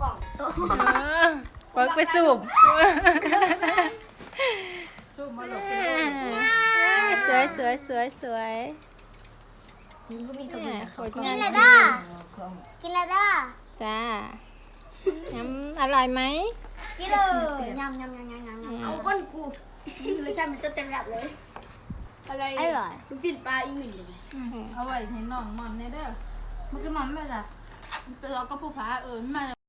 กล่องสูบรูปมาหลอกสวยสวยสวยสวยยิงแล้วด้อกินมละด้ากินละด้าจ้าน้ำอร่อยไหมกินเลยยำยำยำยำยำเอาก้นกูเลยจ้ามันจะเต็มแบบเลยอะไรอร่อยลูกชิ้นปลาอีหนึ่งเลยเอาไว้ให้น้องมอนเนี่ยเด้อมันก็มอนไหม่ล่ะไปรอก็ผู้ผาเออมา